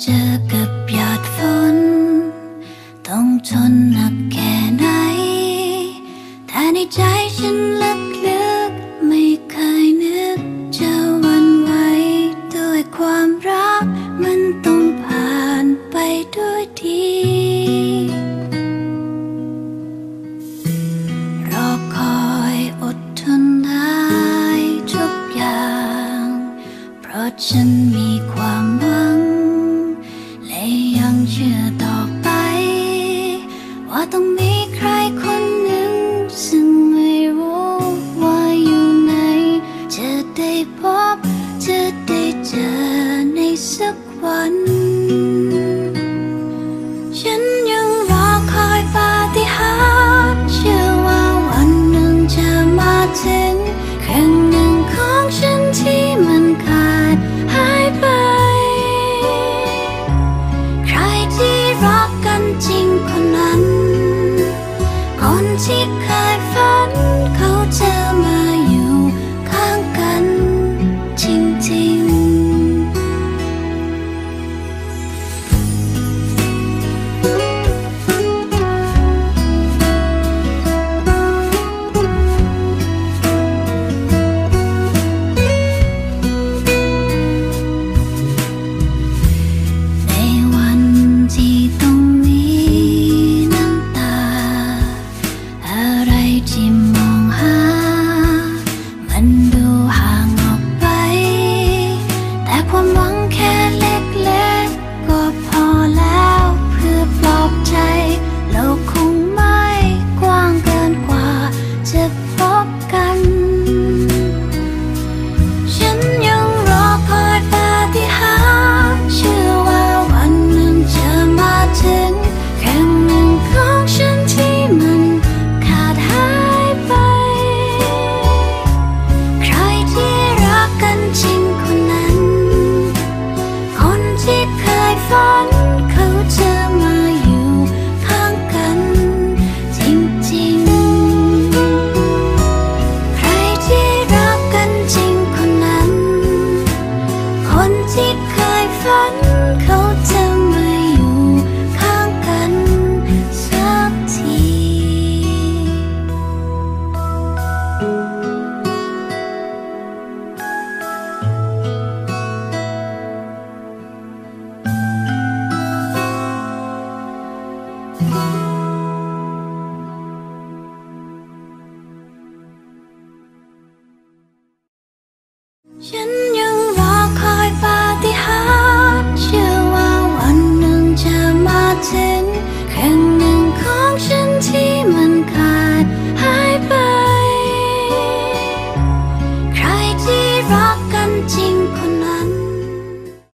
เจอกับหยาดฝน ต้องทนหนักแค่ไหน แต่ในใจฉันลึกลึกไม่เคยนึกจะวันไหวด้วยความรัก มันต้องผ่านไปด้วยดี รอคอยอดทนได้ทุกอย่าง เพราะฉันมีความ คนหนึ่งของฉันที่มันขาดหายไป ใครที่รักกันจริงคนนั้น คนที่เคย คนที่เคยฝันเขาจะมาอยู่ข้างกันสักที ฉัน